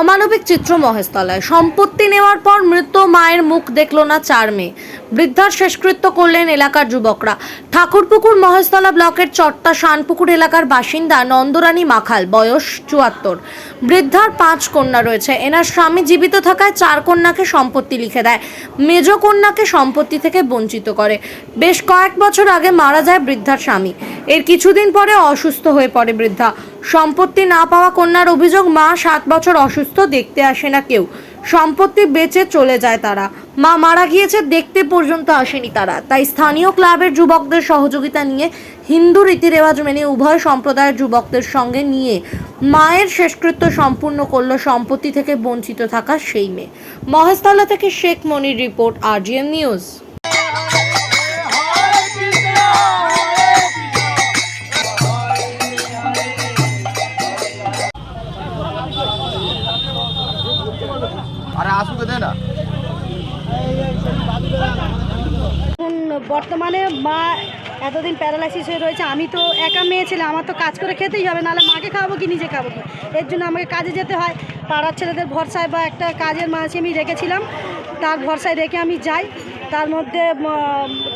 অমানবিক চিত্র মহেশতলায়। সম্পত্তি নেওয়ার পর মৃত মায়ের মুখ দেখল না চার মেয়ে। বৃদ্ধার শেষকৃত্য করলেন এলাকার যুবকরা। ঠাকুরপুকুর মহেশতলা ব্লকের চট্টা শানপুকুর এলাকার বাসিন্দা নন্দরানী মাখাল, বয়স চুয়াত্তর। বৃদ্ধার পাঁচ কন্যা রয়েছে। এনার স্বামী জীবিত থাকায় চার কন্যাকে সম্পত্তি লিখে দেয়। মেজ কন্যাকে সম্পত্তি থেকে বঞ্চিত করে। বেশ কয়েক বছর আগে মারা যায় বৃদ্ধার স্বামী। এর কিছুদিন পরে অসুস্থ হয়ে পড়ে বৃদ্ধা। সম্পত্তি না পাওয়া কন্যার অভিযোগ মা সাত বছর অসুস্থ, দেখতে আসে না কেউ। সম্পত্তি বেচে চলে যায় তারা। মা মারা গিয়েছে, দেখতে পর্যন্ত আসেনি তারা। তাই স্থানীয় ক্লাবের যুবকদের সহযোগিতা নিয়ে হিন্দু রীতি রেওয়াজ মেনে উভয় সম্প্রদায়ের যুবকদের সঙ্গে নিয়ে মায়ের শেষকৃত্য সম্পূর্ণ করল সম্পত্তি থেকে বঞ্চিত থাকা সেই মেয়ে। মহেশতলা থেকে Sheikh Monir report, RGN news. না। বর্তমানে মা এতদিন প্যারালাইসিস হয়ে রয়েছে, আমি তো একা মেয়ে ছেলে, আমার তো কাজ করে খেতেই হবে, নাহলে মাকে খাব কি, নিজে খাব কি? এর জন্য আমাকে কাজে যেতে হয়। পাড়ার ছেলেদের ভরসায় বা একটা কাজের মাঝে আমি রেখেছিলাম, তার ভরসায় রেখে আমি যাই, তার মধ্যে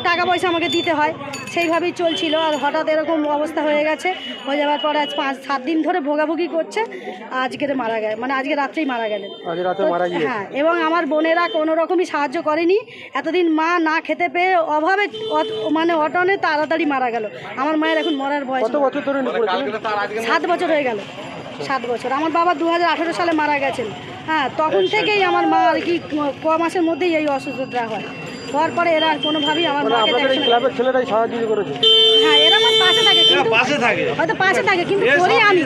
টাকা পয়সা আমাকে দিতে হয়। সেইভাবেই চলছিল আর হঠাৎ এরকম অবস্থা হয়ে গেছে। হয়ে যাওয়ার পরে আজ পাঁচ সাত দিন ধরে ভোগাভুগি করছে। আজকের মারা গেল মানে আজকে রাত্রেই মারা গেলেন। আজ রাতে তো- মারা গিয়ে হ্যাঁ এবং আমার বোনেরা কোনো রকমই সাহায্য করেনি। এতদিন মা না খেতে পেয়ে অভাবে অত- মানে অটনে তাড়াতাড়ি মারা গেল। আমার মায়ের এখন মরার বয়স কত বছর ধরে পড়েছিল সাত বছর হয়ে গেল সাত বছর। আমার বাবা দু হাজার আঠেরো সালে মারা গেছেন। হ্যাঁ তখন থেকেই আমার মা আর কি ক মাসের মধ্যেই এই অসুস্থতা হয়। হওয়ার পরে এরা আর কোনোভাবেই আমার মানে মাকে দেখাশোনা ক্লাবের ছেলেরাই সাহায্য করেছে? হ্যাঁ এরা আমার পাশে থাকে কিন্তু পাশে থাকে। হয়তো পাশে থাকে কিন্তু করি আমি।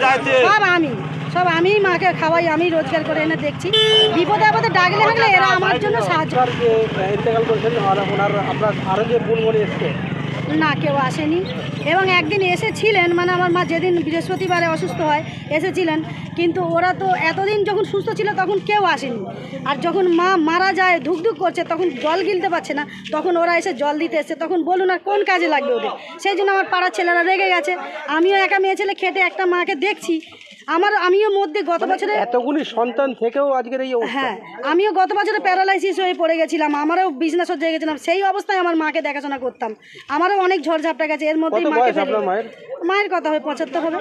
সব আমি। সব আমি মাকে খাওয়াই আমি রোজগার করে এনে দেখছি। বিপদে আপদে ডাকলে থাকলে এরা আমার জন্য সাহায্য আপনার আরও যে বোনমণি এসছে না, কেউ আসেনি। এবং একদিন এসেছিলেন মানে আমার মা যেদিন বৃহস্পতিবারে অসুস্থ হয়, এসেছিলেন। কিন্তু ওরা তো এতদিন যখন সুস্থ ছিল, তখন কেউ আসেনি। আর যখন মা মারা যায়, ধুকধুক করছে, তখন জল গিলতে পারছে না। তখন ওরা এসে জল দিতে এসছে। তখন বলুন আর কোন কাজে লাগবে ওদের? সেই জন্য আমার পাড়ার ছেলেরা রেগে গেছে। আমিও একা মেয়ে ছেলে খেটে একটা মাকে দেখছি। আমার আমিও মধ্যে গত বছরে এতগুলি সন্তান থেকেও আজকের এই অবস্থা। হ্যাঁ আমিও গত বছরে প্যারালাইসিস হয়ে পড়ে গেছিলাম আমারও বিজনেস হয়ে গেছিলাম সেই অবস্থায় আমার মাকে দেখাশোনা করতাম। আমারও অনেক ঝড়ঝাপটা গেছে এর মধ্যেই কত মাকে বয়স ফেলে আপনার মায়ের? মায়ের কথা হয় পঁচাত্তর হবে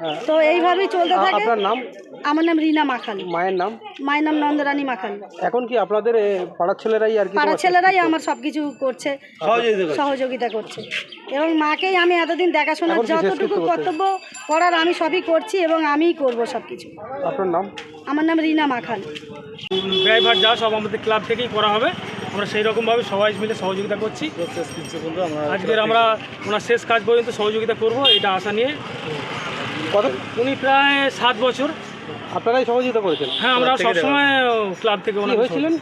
হ্যাঁ। তো এইভাবেই চলতে আ- থাকে। আপনার নাম? আমার নাম রিনা মাখাল মায়ের নাম? মায়ের নাম নন্দরানী মাখাল এখন কি আপনাদের এ, পাড়ার ছেলেরাই আর কি পাড়ার ছেলেরাই আমার সব কিছু করছে। সহযোগিতা করছে। এবং মাকেই আমি এতদিন দেখাশোনার যতটুকু কর্তব্য করার আমি সবই করছি এবং আমিই করব সব কিছু আপনার নাম? আমার নাম রিনা মাখান। ড্রাইভার যা সব আমাদের ক্লাব থেকেই করা হবে। আমরা সেই রকমভাবে সবাই মিলে সহযোগিতা করছি। আজকের আমরা ওনার শেষ কাজ পর্যন্ত সহযোগিতা করব এটা আশা নিয়ে। কত? উনি প্রায় সাত বছর। আপনারাই সহযোগিতা করেছেন? হ্যাঁ আমরা সবসময় ক্লাব থেকে ওনাকে হয়েছিলেন?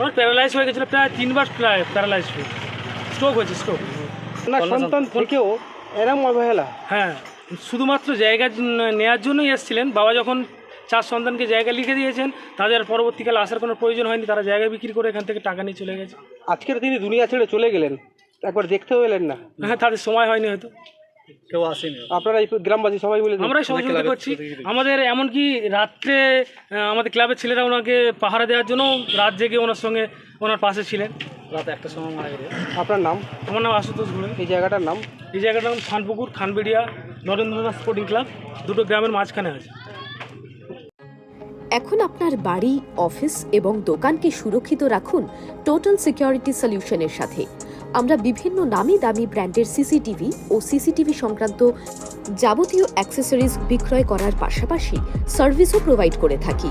ওনার প্যারালাইজ হয়ে গেছিল প্রায় তিনবার প্রায় প্যারালাইজ হয়ে। স্ট্রোক হয়েছে স্ট্রোক না সন্তান থেকেও এরম অবহেলা? হ্যাঁ। শুধুমাত্র জায়গা নেওয়ার জন্যই এসেছিলেন। বাবা যখন চার সন্তানকে জায়গা লিখে দিয়েছেন তাদের পরবর্তীকালে আসার কোনো প্রয়োজন হয়নি তারা জায়গা বিক্রি করে এখান থেকে টাকা নিয়ে চলে গেছে। আজকের তিনি দুনিয়া ছেড়ে চলে গেলেন। একবার দেখতেও এলেন না। হ্যাঁ তাদের সময় হয়নি হয়তো। কেউ আসেনি। আপনারা এই গ্রামবাসী সবাই মিলে আমরাই সহযোগিতা করছি আমাদের এমনকি রাত্রে আমাদের ক্লাবের ছেলেরা ওনাকে পাহারা দেওয়ার জন্য রাত জেগে ওনার সঙ্গে ওনার পাশে ছিলেন। রাত একটা সময় মারা গেছে। আপনার নাম? আমার নাম আশুতোষ ঘুরে এই জায়গাটার নাম? এই জায়গাটার নাম খানপুকুর খানবেড়িয়া। নরেন্দ্রনাথ স্পোর্টিং ক্লাব, দুটো গ্রামের মাঝখানে আছে। এখন আপনার বাড়ি, অফিস এবং দোকানকে সুরক্ষিত রাখুন টোটাল সিকিউরিটি সলিউশনের সাথে। আমরা বিভিন্ন নামি দামি ব্র্যান্ডের সিসিটিভি ও সিসিটিভি সংক্রান্ত যাবতীয় অ্যাক্সেসরিজ বিক্রয় করার পাশাপাশি সার্ভিসও প্রোভাইড করে থাকি।